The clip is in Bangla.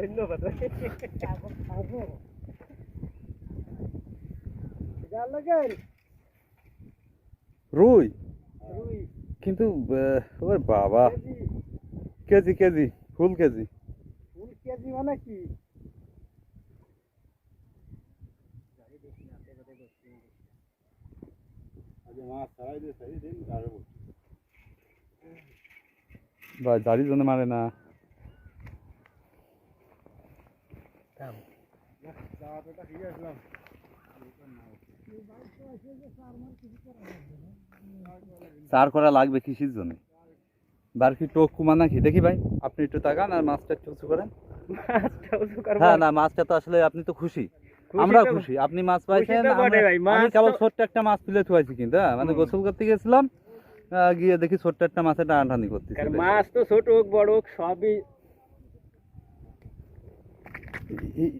ধন্যবাদ রুই রুই কিন্তু ওর বাবা। KG. KG full KG. Full KG মানে কি? বা জারি জন্য মারে না। চার করা লাগবে কিসের জন্য। বার কি টোক কুমা নাকি? দেখি ভাই আপনি একটু তাকান আর মাছটা একটু উঁচু করেন। হ্যাঁ না মাছটা তো আসলে আপনি তো খুশি। আমরাও খুশি। আপনি মাছ পাইছেন আমরা- আমি কেবল ছোট্ট একটা মাছ তুলে থুয়াইছি কিন্তু হ্যাঁ মানে গোসল করতে গেছিলাম গিয়ে দেখি ছোট্ট একটা মাছের টানাটানি করতেছে। কারণ মাছ তো ছোট হোক বড় হোক সবই